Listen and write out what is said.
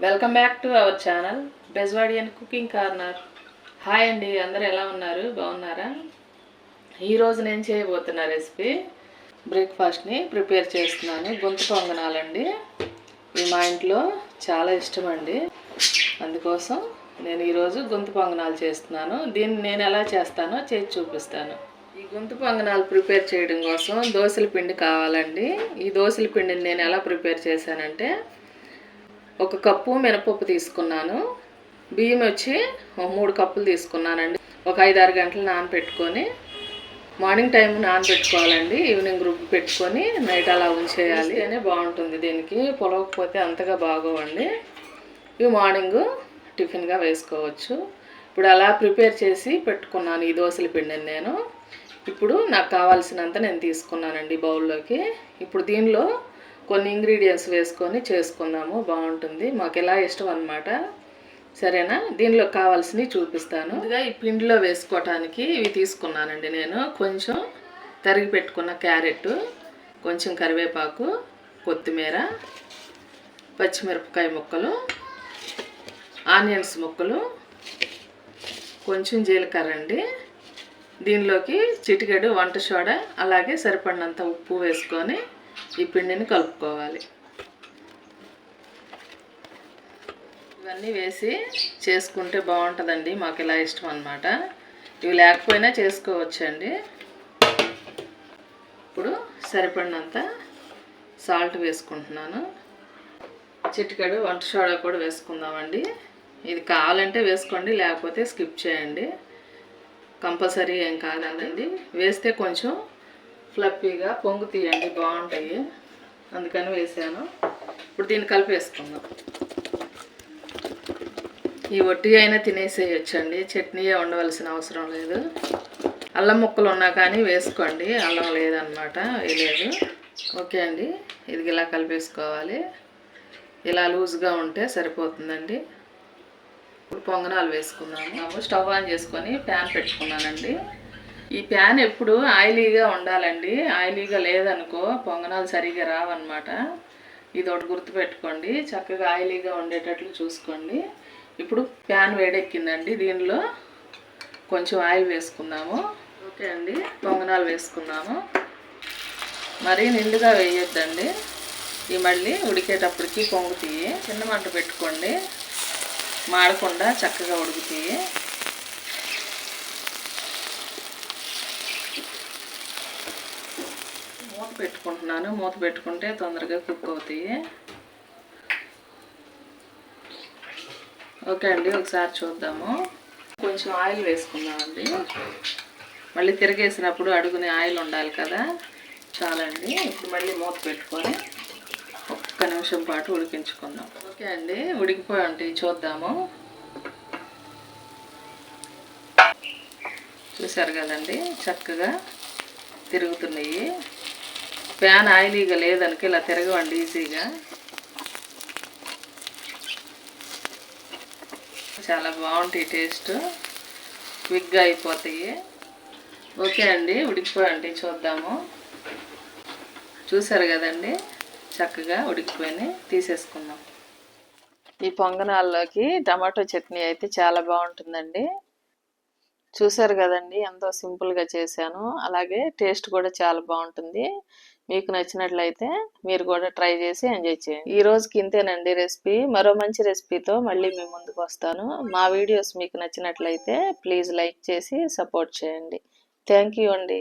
Welcome back to our channel Bezwadian cooking corner hi అండి అందరు ఎలా ఉన్నారు? బాగున్నారా? ఈరోజు నేను చేయబోతున్న రెసిపీ బ్రేక్ఫాస్ట్ని ప్రిపేర్ చేస్తున్నాను. గొంతు పొంగనాలండి. ఇవి మా ఇంట్లో చాలా ఇష్టం అండి. అందుకోసం నేను ఈరోజు గొంతు పొంగనాలు చేస్తున్నాను. దీన్ని నేను ఎలా చేస్తానో చేసి చూపిస్తాను. ఈ గొంతు పొంగనాలు ప్రిపేర్ చేయడం కోసం దోశల పిండి కావాలండి. ఈ దోశల పిండిని నేను ఎలా ప్రిపేర్ చేశానంటే ఒక కప్పు మినపప్పు తీసుకున్నాను. బియ్యం వచ్చి మూడు కప్పులు తీసుకున్నానండి. ఒక ఐదు ఆరు గంటలు నానబెట్టుకొని మార్నింగ్ టైం నానబెట్టుకోవాలండి ఈవినింగ్ గ్రూప్ పెట్టుకొని నైట్ అలా ఉంచేయాలి. అనే బాగుంటుంది దీనికి. పొలవకపోతే అంతగా బాగోవండి. ఇవి మార్నింగ్ టిఫిన్గా వేసుకోవచ్చు. ఇప్పుడు అలా ప్రిపేర్ చేసి పెట్టుకున్నాను ఈ దోశల పిండిని నేను. ఇప్పుడు నాకు కావాల్సినంత నేను తీసుకున్నానండి బౌల్లోకి. ఇప్పుడు దీనిలో కొన్ని ఇంగ్రీడియంట్స్ వేసుకొని చేసుకుందాము బాగుంటుంది. మాకు ఎలా ఇష్టం అనమాట సరేనా? దీనిలో కావాల్సినవి చూపిస్తాను. ఇదిగా ఈ పిండిలో వేసుకోవటానికి ఇవి తీసుకున్నానండి నేను. కొంచెం తరిగి పెట్టుకున్న క్యారెట్ కొంచెం కరివేపాకు కొత్తిమీర పచ్చిమిరపకాయ ముక్కలు ఆనియన్స్ ముక్కలు కొంచెం జీలకర్ర అండి. దీనిలోకి చిటికెడు వంట సోడా అలాగే సరిపడినంత ఉప్పు వేసుకొని ఈ పిండిని కలుపుకోవాలి. ఇవన్నీ వేసి చేసుకుంటే బాగుంటుందండి మాకు ఇలా ఇష్టం అనమాట ఇవి లేకపోయినా చేసుకోవచ్చండి. ఇప్పుడు సరిపడినంత సాల్ట్ వేసుకుంటున్నాను. చిటికెడు వంట సోడా కూడా వేసుకుందామండి. ఇది కావాలంటే వేసుకోండి లేకపోతే స్కిప్ చేయండి. కంపల్సరీ ఏం కాదండి. వేస్తే కొంచెం ఫ్లప్పీగా పొంగు తీయండి బాగుంటాయి. అందుకని వేసాను. ఇప్పుడు దీన్ని కలిపేసుకుందాం. ఈ వట్టి అయినా తినేసేయచ్చండి. చట్నీ ఉండవలసిన అవసరం లేదు. అల్లం ముక్కలు ఉన్నా కానీ వేసుకోండి. అల్లం లేదనమాట వేయలేదు. ఓకే అండి. ఇది ఇలా కలిపేసుకోవాలి. ఇలా లూజ్గా ఉంటే సరిపోతుందండి. ఇప్పుడు పొంగనాలు వేసుకుందాము. స్టవ్ ఆన్ చేసుకొని ప్యాన్ పెట్టుకున్నానండి. ఈ ప్యాన్ ఎప్పుడు ఆయిలీగా ఉండాలండి. ఆయిలీగా లేదనుకో పొంగనాలు సరిగా రావన్నమాట. ఇది ఒకటి గుర్తుపెట్టుకోండి. చక్కగా ఆయిలీగా ఉండేటట్లు చూసుకోండి. ఇప్పుడు ప్యాన్ వేడెక్కిందండి. దీనిలో కొంచెం ఆయిల్ వేసుకుందాము. ఓకే అండి. పొంగనాలు వేసుకుందాము. మరీ నిండుగా వేయొద్దండి. ఈ మళ్ళీ ఉడికేటప్పటికి పొంగుతాయి. చిన్న మంట పెట్టుకోండి. మాడకుండా చక్కగా ఉడుకుతాయి మూత పెట్టుకుంటున్నాను. మూత పెట్టుకుంటే తొందరగా కుక్ అవుతాయి. ఓకే అండి ఒకసారి చూద్దాము. కొంచెం ఆయిల్ వేసుకుందామండి. మళ్ళీ తిరిగేసినప్పుడు అడుగునే ఆయిల్ ఉండాలి కదా. చాలండి ఇప్పుడు మళ్ళీ మూత పెట్టుకొని ఒక్క నిమిషం పాటు ఉడికించుకుందాం. ఓకే అండి ఉడికిపోయి ఉంటాయి చూద్దాము. చూసారు కదండి చక్కగా తిరుగుతున్నాయి. ప్యాన్ ఆయిలీగా లేదనుక ఇలా తిరగవండి ఈజీగా. చాలా బాగుంటాయి టేస్ట్. క్విక్గా అయిపోతాయి. ఓకే అండి ఉడికిపోయండి చూద్దాము. చూసారు కదండి? చక్కగా ఉడికిపోయి తీసేసుకుందాం. ఈ పొంగనాల్లోకి టమాటో చట్నీ అయితే చాలా బాగుంటుందండి. చూసారు కదండి? ఎంతో సింపుల్గా చేశాను. అలాగే టేస్ట్ కూడా చాలా బాగుంటుంది. మీకు నచ్చినట్లయితే మీరు కూడా ట్రై చేసి ఎంజాయ్ చేయండి. ఈ రోజుకి ఇంతేనండి రెసిపీ. మరో మంచి రెసిపీతో మళ్ళీ మీ ముందుకు వస్తాను. మా వీడియోస్ మీకు నచ్చినట్లయితే ప్లీజ్ లైక్ చేసి సపోర్ట్ చేయండి. థ్యాంక్ యూ అండి.